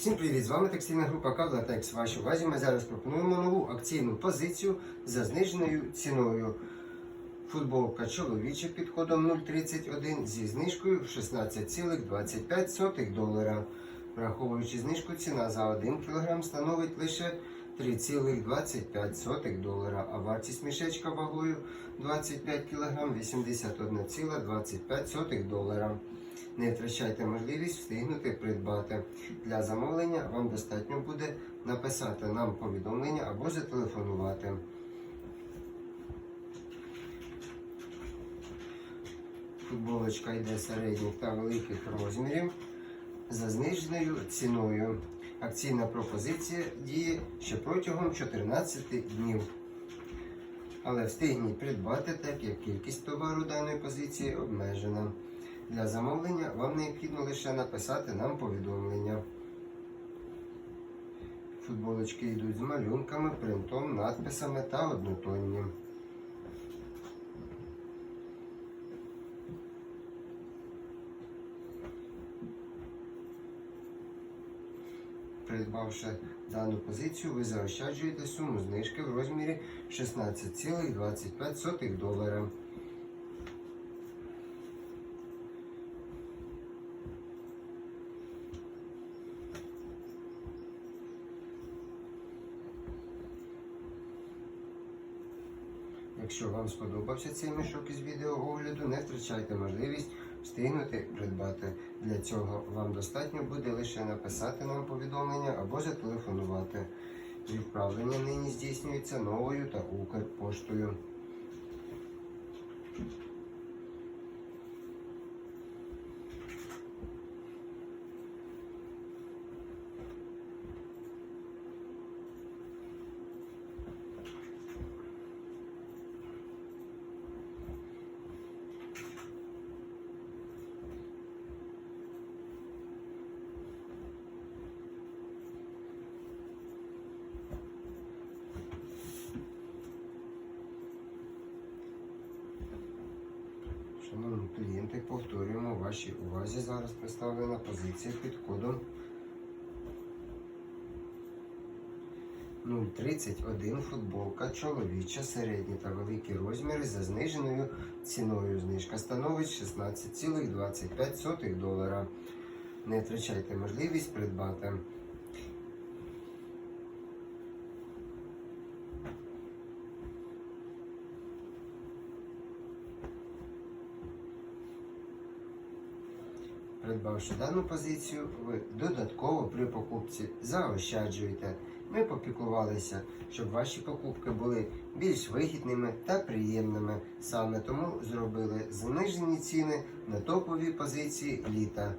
Всім привіт! З вами текстильна група Кавлатекс. Вашій увазі ми зараз пропонуємо нову акційну позицію за зниженою ціною. Футболка чоловіча під кодом 031 зі знижкою 16,25 долара. Враховуючи знижку, ціна за 1 кг становить лише 3,25 долара, а вартість мішечка вагою 25 кг 81,25 долара. Не втрачайте можливість встигнути придбати. Для замовлення вам достатньо буде написати нам повідомлення або зателефонувати. Футболочка йде середніх та великих розмірів за зниженою ціною. Акційна пропозиція діє ще протягом 14 днів. Але встигніть придбати, так як кількість товару даної позиції обмежена. Для замовлення вам необхідно лише написати нам повідомлення. Футболочки йдуть з малюнками, принтом, надписами та однотонні. Придбавши дану позицію, ви заощаджуєте суму знижки в розмірі 16,25 долара. Якщо вам сподобався цей мішок із відеоогляду, не втрачайте можливість встигнути придбати. Для цього вам достатньо буде лише написати нам повідомлення або зателефонувати. Відправлення нині здійснюється новою та Укрпоштою. Клієнти, повторюємо вашій увазі. Зараз представлена позиція під кодом 031 футболка чоловіча, середні та великі розміри за зниженою ціною. Знижка становить 16,25 долара. Не втрачайте можливість придбати. Придбавши дану позицію, ви додатково при покупці заощаджуєте. Ми попіклувалися, щоб ваші покупки були більш вигідними та приємними. Саме тому зробили знижені ціни на топові позиції літа.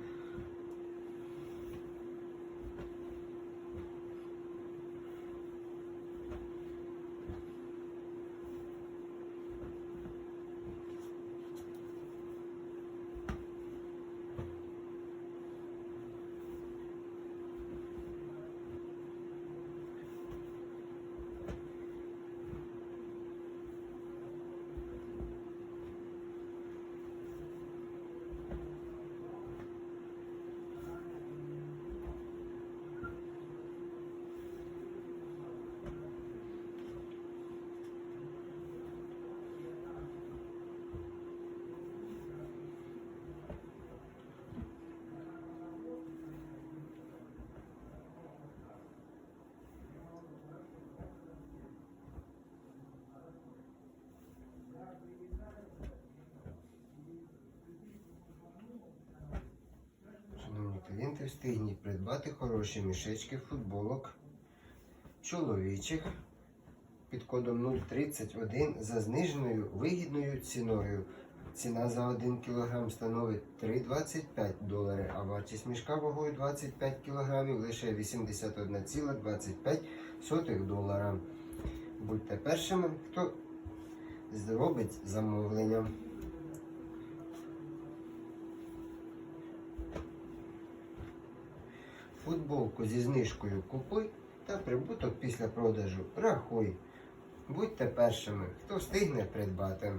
Шановні клієнти, встигніть придбати хороші мішечки футболок чоловічих під кодом 031 за зниженою вигідною ціною. Ціна за 1 кг становить 3,25 долари, а вартість мішка вагою 25 кг лише 81,25 долара. Будьте першими, хто зробить замовлення. Футболку зі знижкою купуй та прибуток після продажу рахуй. Будьте першими, хто встигне придбати.